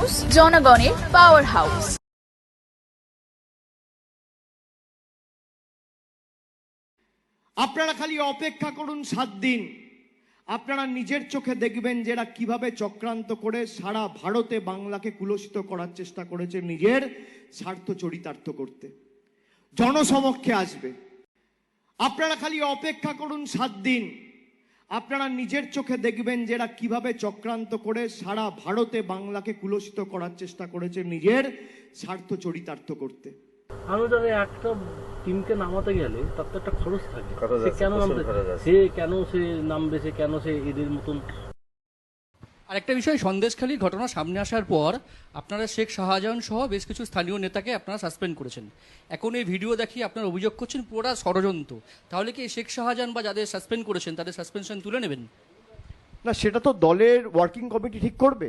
News জনগণের power house আপনারা খালি অপেক্ষা করুন সাত দিন। আপনারা নিজের চোখে দেখবেন যে এরা কীভাবে চক্রান্ত করে সারা ভারতে বাংলাকে কুলসিত করার চেষ্টা করেছে নিজের স্বার্থ চরিতার্থ করতে। জনসমক্ষে আসবে। আপনারা খালি অপেক্ষা করুন সাত দিন। আপনারা নিজের চোখে দেখবেন যে এরা কীভাবে চক্রান্ত করে সারা ভারতে বাংলাকে কুলসিত করার চেষ্টা করেছে নিজের স্বার্থ চরিতার্থ করতে। আমি জানি একটা টিমকে নামাতে গেলে তার তো একটা খরচ থাকে। সে কেন আছে। সে কেন সে নামবে? সে কেন সে এদের মতন আরেকটা বিষয় সন্দেশখালীর ঘটনা সামনে আসার পর আপনারা শেখ শাহজাহান সহ বেশ কিছু স্থানীয় নেতাকে আপনারা সাসপেন্ড করেছেন। এখন এই ভিডিও দেখিয়ে আপনারা অভিযোগ করছেন পুরোটা ষড়যন্ত্র। তাহলে কি শেখ শাহজাহান বা যাদের সাসপেন্ড করেছেন, তাদের সাসপেনশন তুলে নেবেন? না, সেটা তো দলের ওয়ার্কিং কমিটি ঠিক করবে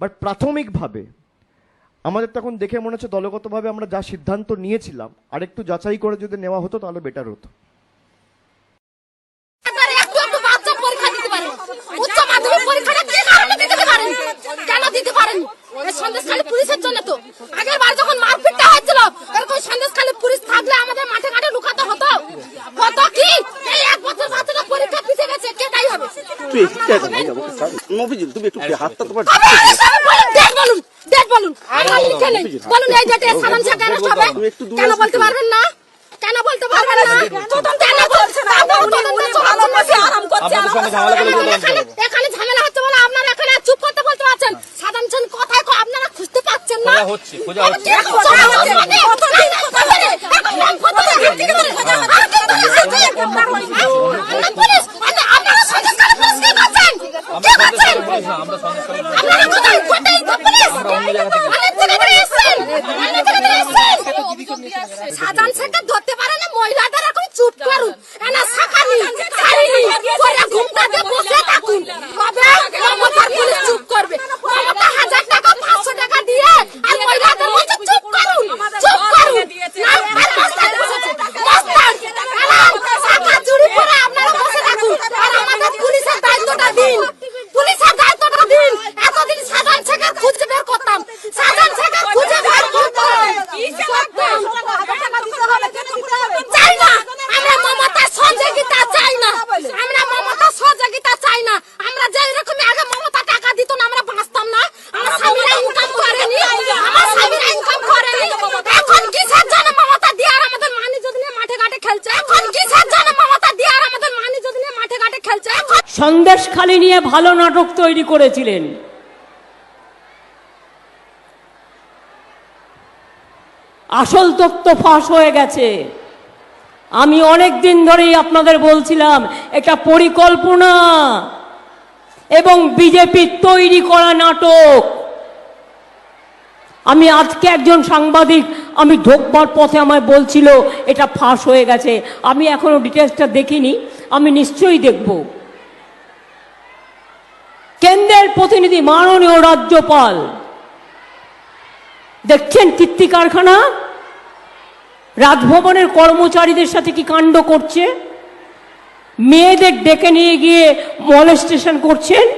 বাট প্রাথমিকভাবে আমাদের তখন দেখে মনে হচ্ছে দলগতভাবে আমরা যা সিদ্ধান্ত নিয়েছিলাম, আরেকটু যাচাই করে যদি নেওয়া হতো তাহলে বেটার হতো এবারে একটু একটু বাচ্চা পরীক্ষা দিতে পারে উচ্চ মাধ্যমিক পরীক্ষাটা কি কারণে দিতে পারেন কেন দিতে পারেন এই সন্দেশখালী পুলিশের জন্য তো আগের বার যখন মারপিটটা হয়েছিল এরকম সন্দেশখালী পুলিশ থাকলে আমাদের মাঠে ঘাটে লুকাতে হতো হতো কি এই এক বছর বাচ্চাটা পরীক্ষা পিছিয়ে গেছে কে দায়ী হবে তুই এদিকে আয় না, যাব। মফিজুল তুমি একটু হাতটা তোমার বলুন ডেট বলুন আমরা লিখে নেই। বলুন এই ডেটে সামান সাকা হবে? তুমি একটু দূরে কেন বলতে পারবেন না? কেন বলতে পারবেন না? কেন বলছেন আরাম করছে এখানে ঝামেলা হচ্ছে বলে আপনারা এখানে চুপ করতে বলতে পারছেন। সাধারণ কথায় আপনারা খুঁজতে পাচ্ছেন না। হচ্ছে খোঁজা হচ্ছে পুলিশ আপনারা সন্দেশকারী পুলিশ কি করছেন কি করছেন আপনারা কোথায় কোথায় তো পুলিশ অনেক জায়গা থেকে এসেছেন অনেক জায়গা থেকে এসেছেন সাজান শেখে ধরতে পারে না মহিলাদের এখন চুপ করুন এনা শাখানি ছাড়িনি পরে ঘুমটাতে বসে থাকুন তবে মমতার পুলিশ চুপ করবে মমতা হাজার টাকা পাঁচশো টাকা দিয়ে আর মহিলাদের বলছে চুপ করুন চুপ করুন না, আর মস্তান বসেছে, মস্তান। এলাম, শাখা চুরি করে আপনারা বসে থাকুন আর আমাদের পুলিশের দায়িত্বটা দিন পুলিশের দায়িত্বটা দিন এতদিন সাজান শেখের খুঁজে বের করতাম সাজান শেখের খুঁজে বের করতাম চাই না আমরা মমতা সহযোগিতা চাই না আমরা মমতা সহযোগিতা চাই না আমরা যে রকম আগে মমতা টাকা দিত না আমরা বাঁচতাম না আমার স্বামীরা ইনকাম করেনি আমার স্বামীরা ইনকাম করেনি এখন কিসের জন্য মমতা দিয়ে আর আমাদের মানি যদি নিয়ে মাঠে ঘাটে খেলছে এখন কিসের জন্য মমতা দিয়ে আর আমাদের মানি যদি নিয়ে মাঠে ঘাটে খেলছে এখন সন্দেশখালি নিয়ে ভালো নাটক তৈরি করেছিলেন। আসল তথ্য ফাঁস হয়ে গেছে। আমি অনেক দিন ধরেই আপনাদের বলছিলাম, এটা পরিকল্পনা এবং বিজেপির তৈরি করা নাটক। আমি আজকে একজন সাংবাদিক, আমি ঢোকবার পথে আমায় বলছিল, এটা ফাঁস হয়ে গেছে। আমি এখনও ডিটেলসটা দেখিনি, আমি নিশ্চয়ই দেখব। কেন্দ্রের প্রতিনিধি মাননীয় রাজ্যপাল। দেখছেন কীর্তি কারখানা? রাজভবনের কর্মচারীদের সাথে কি কাণ্ড করছে? মেয়েদের ডেকে নিয়ে গিয়ে মলেস্টেশন করছেন?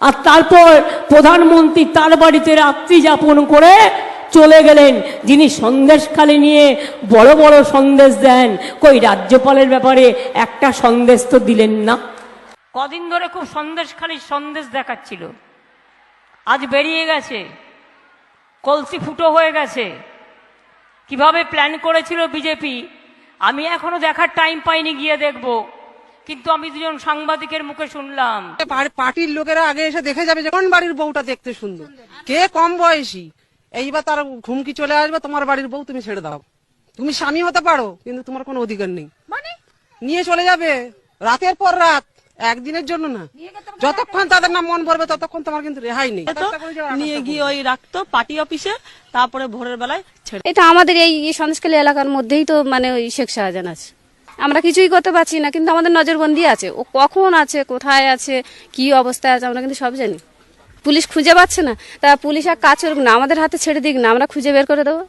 আর তারপর প্রধানমন্ত্রী তার বাড়িতে রাত্রি যাপন করে চলে গেলেন। যিনি সন্দেশখালি নিয়ে বড় বড় সন্দেশ দেন, কই রাজ্যপালের ব্যাপারে একটা সন্দেশ তো দিলেন না। কদিন ধরে খুব সন্দেশ খালি সন্দেশ দেখাচ্ছিল। আজ বেরিয়ে গেছে। কলসি ফুটো হয়ে গেছে। কীভাবে প্ল্যান করেছিল বিজেপি? আমি এখনও দেখার টাইম পাইনি গিয়ে দেখব। কিন্তু আমি দুজন সাংবাদিকের মুখে শুনলাম। পার- পার্টির লোকেরা আগে এসে দেখে যাবে যে কোন বাড়ির বউটা দেখতে সুন্দর। কে কম বয়সী? এইবার তার ঘুমকি চলে আসবে তোমার বাড়ির বউ তুমি ছেড়ে দাও। তুমি স্বামী হতে পারো কিন্তু তোমার কোনো অধিকার নেই। নিয়ে চলে যাবে রাতের পর রাত। একদিনের জন্য না। যতক্ষণ তাদের নাম মন ভরবে ততক্ষণ তোমার কিন্তু রেহাই নেই। নিয়ে গিয়ে ওই রাখতো পার্টি অফিসে তারপরে ভোরের বেলায় ছেড়ে এটা আমাদের এই সন্দেশখালী এলাকার মধ্যেই তো মানে ওই শেখ শাহজাহান আছে। আমরা কিছুই করতে পারছি না কিন্তু আমাদের নজরবন্দি আছে। ও কখন আছে কোথায় আছে কি অবস্থায় আছে আমরা কিন্তু সব জানি। পুলিশ খুঁজে পাচ্ছে না। তা পুলিশ এক কাজ করুক না আমাদের হাতে ছেড়ে দিক না আমরা খুঁজে বের করে দেবো।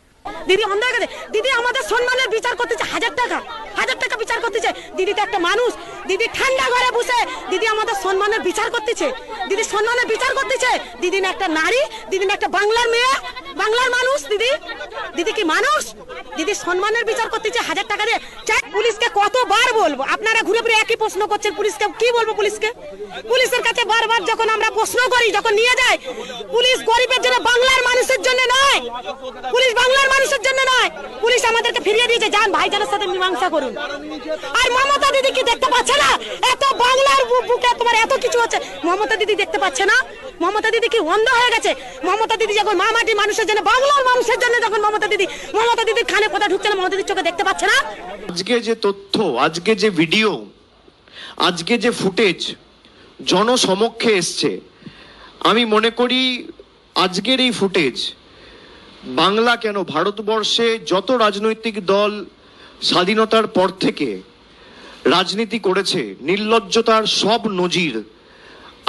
দিদি, অন্ধ হয়ে গেছে। দিদি, আমাদের সম্মানের বিচার করতেছে। হাজার টাকা হাজার টাকা বিচার করতেছে। দিদি তো একটা মানুষ। দিদি ঠান্ডা ঘরে বসে, দিদি আমাদের সম্মানের বিচার করতেছে। দিদি সম্মানের বিচার করতেছে। দিদি না একটা নারী, দিদি না একটা বাংলার মেয়ে। বাংলার মানুষ, দিদি? দিদি কি মানুষ? দিদি, সম্মানের বিচার করতেছে হাজার টাকা দিয়ে চাই, পুলিশকে কতবার বলব? আপনারা ঘুরে ফিরে একই প্রশ্ন করছেন, পুলিশকে কি বলব পুলিশকে? পুলিশের কাছে বারবার যখন আমরা প্রশ্ন করি, যখন নিয়ে যায় পুলিশ গরিবের জন্য বাংলার মানুষের জন্য নয়। পুলিশ বাংলার মানুষের জন্য নয়। পুলিশ আমাদেরকে ফিরিয়ে দিয়েছে। যান, ভাইজানের সাথে মীমাংসা করুন। আর মমতা দিদি কি দেখতে পাচ্ছে না? এত বাংলার বুকে তোমার এত কিছু হচ্ছে মমতা দিদি দেখতে পাচ্ছে না? মমতা দিদি কি অন্ধ হয়ে গেছে? মমতা দিদি যখন মামাটি মানুষের জন্য, বাংলার মানুষের জন্য যখন মমতা দিদি, মমতা দিদির খানে কথা ঢুকছে না, মমতা দিদির চোখে দেখতে পাচ্ছে না? আজকে যে তথ্য, আজকে যে ভিডিও আজকে যে ফুটেজ জনসমক্ষে এসছে, আমি মনে করি আজকের এই ফুটেজ বাংলা কেন, ভারতবর্ষে যত রাজনৈতিক দল স্বাধীনতার পর থেকে রাজনীতি করেছে, নির্লজ্জতার সব নজির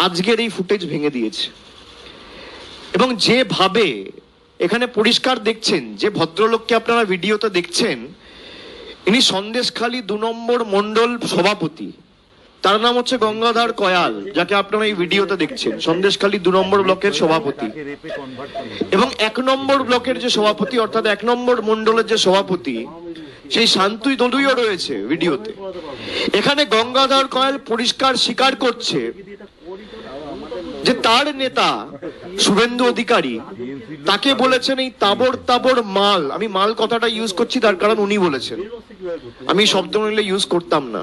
আজকের এই ফুটেজ ভেঙে দিয়েছে। এবং যেভাবে এখানে পরিষ্কার দেখছেন, যে ভদ্রলোককে আপনারা ভিডিওতে দেখছেন, ইনি সন্দেশখালী দু নম্বর মন্ডল সভাপতি। তার নাম হচ্ছে গঙ্গাধর কয়াল, যাকে আপনারা এই ভিডিওতে দেখছেন, সন্দেশখালী দু নম্বর ব্লকের সভাপতি। এবং এক নম্বর ব্লকের যে সভাপতি, অর্থাৎ এক নম্বর মন্ডলের যে সভাপতি, সেই শান্তুই দদুইও রয়েছে ভিডিওতে। এখানে গঙ্গাধর কয়াল পরিষ্কার স্বীকার করছে যে তার নেতা শুভেন্দু অধিকারী, তাকে বলেছেন এই তাবর তাবর মাল, আমি মাল কথাটা ইউজ করছি, তার কারণ উনি বলেছেন। আমি শব্দ নিলে ইউজ করতাম না।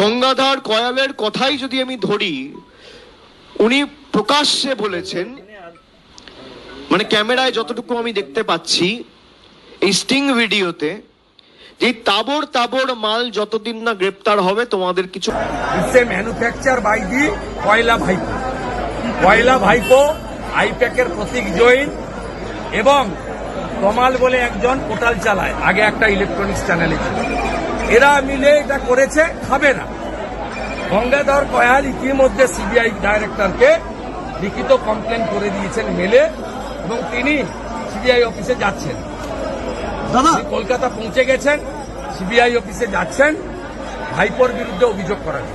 গঙ্গাধর কয়ালের কথাই যদি আমি ধরি, উনি প্রকাশ্যে বলেছেন মানে ক্যামেরায় যতটুকু আমি দেখতে পাচ্ছি, এই স্টিং ভিডিওতে যে তাবর তাবর মাল যতদিন না গ্রেপ্তার হবে, তোমাদের কিছু ম্যানুফ্যাকচার বাই দি কয়লা ভাইপো কয়লা ভাইপো আইপ্যাকের প্রতীক জৈন এবং কমাল বলে একজন পোর্টাল চালায়। আগে একটা ইলেকট্রনিক্স চ্যানেলে ছিল। এরা মিলে এটা করেছে খাবে না। গঙ্গাধর কয়াল ইতিমধ্যে সিবিআই ডাইরেক্টরকে লিখিত কমপ্লেন করে দিয়েছেন মেলে এবং তিনি সিবিআই অফিসে যাচ্ছেন। দাদা! কলকাতা পৌঁছে গেছেন সিবিআই অফিসে যাচ্ছেন ভাইপোর বিরুদ্ধে অভিযোগ করার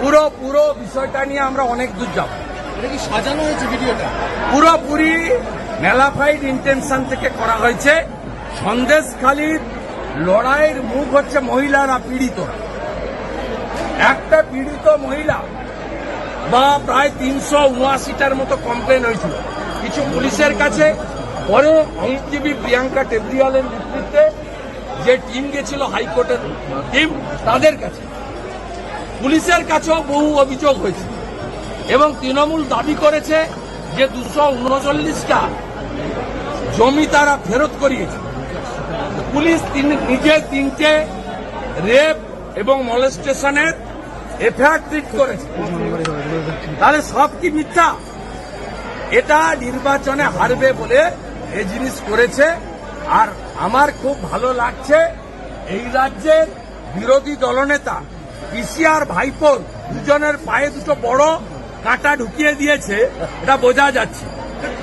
পুরো পুরো বিষয়টা নিয়ে আমরা অনেক দূর যাব। এটা কি সাজানো হয়েছে ভিডিওটা? পুরোপুরি মেলাফাইড ইন্টেনশন থেকে করা হয়েছে। সন্দেশখালীর লড়াইয়ের মুখ হচ্ছে মহিলারা পীড়িত। একটা পীড়িত মহিলা বা প্রায় তিনশো উনআশিটার মতো কমপ্লেন হয়েছিল। কিছু পুলিশের কাছে পরে আইনজীবী প্রিয়াঙ্কা টেবরিয়ালের নেতৃত্বে যে টিম গেছিল হাইকোর্টের টিম তাদের কাছে। পুলিশের কাছেও বহু অভিযোগ হয়েছে। এবং তৃণমূল দাবি করেছে যে দুশো উনচল্লিশটা জমি তারা ফেরত করিয়েছে। পুলিশ নিজে তিনটে রেপ এবং মলেস্টেশনের এফআইআর ট্রিট করেছে। তাহলে সব কি মিথ্যা? এটা নির্বাচনে হারবে বলে এই জিনিস করেছে। আর আমার খুব ভালো লাগছে এই রাজ্যের বিরোধী দলনেতা পিসিআর ভাইপোর দুজনের পায়ে দুটো বড় কাঁটা ঢুকিয়ে দিয়েছে এটা বোঝা যাচ্ছে।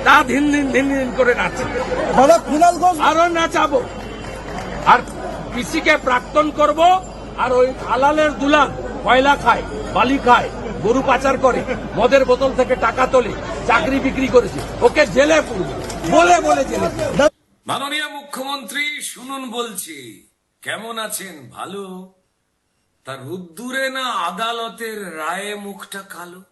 তা দিন দিন দিন দিন করে নাচছে। আরও নাচাবো। আর পিসিকে প্রাক্তন করব আর ওই আলালের দুলাল কয়লা খায় বালি খায় গরু পাচার করে মদের বোতল থেকে টাকা তোলে চাকরি বিক্রি করেছে। ওকে জেলে পুরবে বলে বলে জেলে মাননীয় মুখ্যমন্ত্রী শুনুন বলছি কেমন আছেন? ভালো? তার রুদ্দুরে না আদালতের রায়ে মুখটা কালো?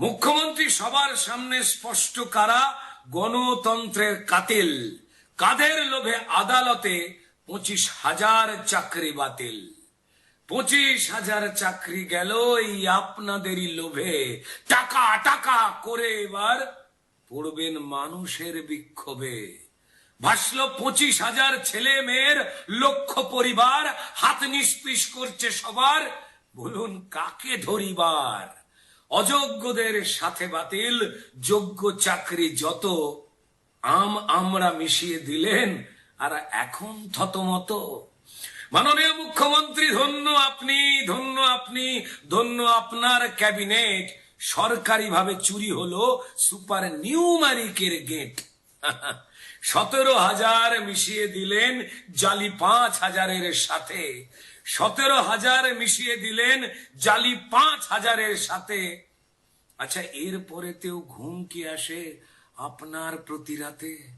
মুখ্যমন্ত্রী সবার সামনে স্পষ্ট কারা? গণতন্ত্রের কাতিল। কাদের লোভে আদালতে পঁচিশ হাজার চাকরি বাতিল? পঁচিশ হাজার চাকরি গেল এই আপনাদেরই লোভে। টাকা টাকা করে এবার পড়বেন মানুষের বিক্ষোভে। ভাসল পঁচিশ হাজার ছেলে মেয়ের লক্ষ পরিবার, হাত নিষ্পিস করছে সবার। বলুন, কাকে ধরিবার? অযোগ্যদের সাথে বাতিল, যোগ্য চাকরি যত, আম আমরা মিশিয়ে দিলেন, আর এখন থতমত। মাননীয় মুখ্যমন্ত্রী, ধন্য আপনি ধন্য আপনি, ধন্য আপনার ক্যাবিনেট। সরকারিভাবে চুরি হলো সুপার নিউমারিকের গেট। সতেরো হাজার মিশিয়ে দিলেন জালি পাঁচ হাজারের সাথে। সতেরো হাজার মিশিয়ে দিলেন জালি পাঁচ হাজারের সাথে। আচ্ছা এর পরেতেও ঘুম কি আসে আপনার প্রতি রাতে?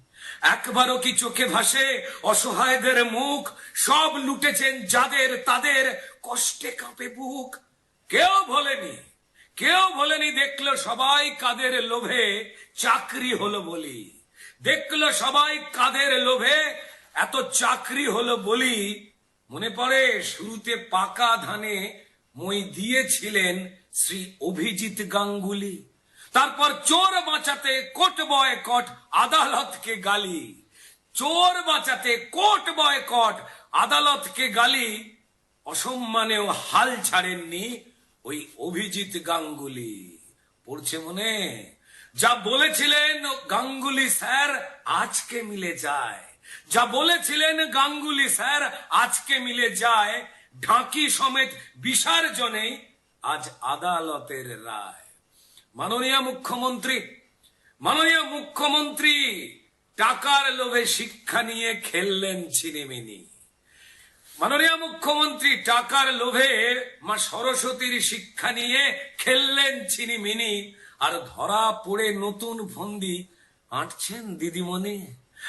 একবারও কি চোখে ভাসে অসহায়দের মুখ? সব লুটেছেন যাদের তাদের কষ্টে কাঁপে বুক। কেউ বলেনি কেউ বলেনি দেখল সবাই কাদের লোভে। চাকরি হলো বলি। দেখল সবাই কাদের লোভে। এত চাকরি হলো বলি, মনে পড়ে শুরুতে পাকা ধানে মই দিয়েছিলেন শ্রী অভিজিৎ গাঙ্গুলি। তারপর চোর বাঁচাতে কোট বয় কট আদালতকে গালি। চোর বাঁচাতে কোট বয় কট আদালতকে গালি। অসম্মানেও হাল ছাড়েননি ওই অভিজিৎ গাঙ্গুলি। পড়ছে মনে? যা বলেছিলেন গাঙ্গুলি স্যার, আজকে মিলে যায়। যা বলেছিলেন গাঙ্গুলি স্যার, আজকে মিলে যায়। ঢাকি সমেত বিসর্জনেই আজ আদালতের রায়। মাননীয় মুখ্যমন্ত্রী মাননীয় মুখ্যমন্ত্রী, টাকার লোভে শিক্ষা নিয়ে খেললেন ছিনিমিনি। মাননীয় মুখ্যমন্ত্রী, টাকার লোভে মা সরস্বতীর শিক্ষা নিয়ে খেললেন ছিনিমিনি। আর ধরা পড়ে নতুন ফন্দি আঁটছেন দিদিমণি।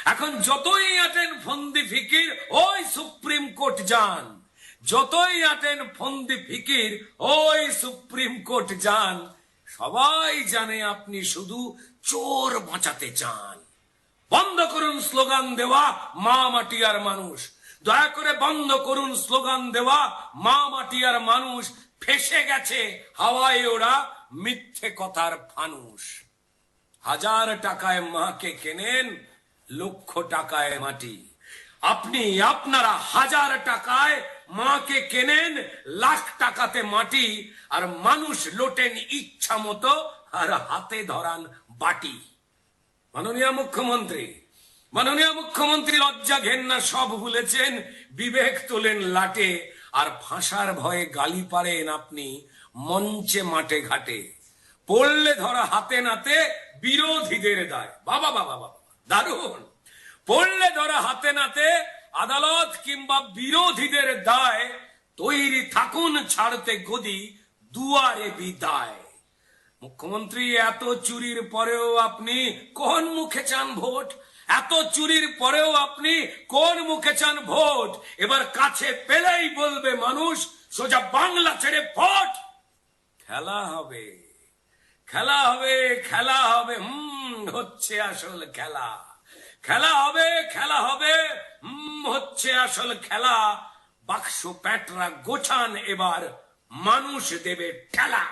এখন যতই আটেন ফন্দি ফিকির, ওই সুপ্রিম কোর্ট যান। যতই আটেন ফন্দি ফিকির, ওই সুপ্রিম কোর্ট যান। সবাই জানে আপনি শুধু চোর বাঁচাতে চান। বন্ধ করুন স্লোগান দেওয়া, মা মাটিয়ার মানুষ। দয়া করে বন্ধ করুন স্লোগান দেওয়া, মা মাটিয়ার মানুষ। ফেসে গেছে হাওয়ায় ওরা মিথ্যে কথার ফানুষ। হাজার টাকায় মাকে কেনেন, লক্ষ টাকায় মাটি। আপনি আপনারা হাজার টাকায় মাকে কেনেন, লাখ টাকাতে মাটি, আর মানুষ লোটেন ইচ্ছা মতো আর হাতে ধরান বাটি। মাননীয় মুখ্যমন্ত্রী মাননীয় মুখ্যমন্ত্রী লজ্জা ঘেন্না সব ভুলেছেন, বিবেক তোলেন লাটে, আর ফাঁসার ভয়ে গালি পারেন আপনি মঞ্চে মাঠে ঘাটে। পড়লে ধরা হাতে নাতে বিরোধীদের দায়। বাবা বাবা বাবা, দারুণ। পড়লে ধরা হাতে নাতে আদালত কিংবা বিরোধীদের দায়, তৈরি থাকুন ছাড়তে গদি দুয়ারে বিদায়। মুখ্যমন্ত্রী, এত চুরির পরেও আপনি কোন মুখে চান ভোট? এত চুরির পরেও আপনি কোন মুখে চান ভোট? এবার কাছে পেলেই বলবে মানুষ, সোজা বাংলা ছেড়ে ভোট! খেলা হবে। খেলা হবে খেলা হবে, হুম, হচ্ছে আসল খেলা। খেলা হবে খেলা হবে, হুম, হচ্ছে আসল খেলা। বাক্স প্যাটরা গোছান এবার, মানুষ দেবে ঠেলা।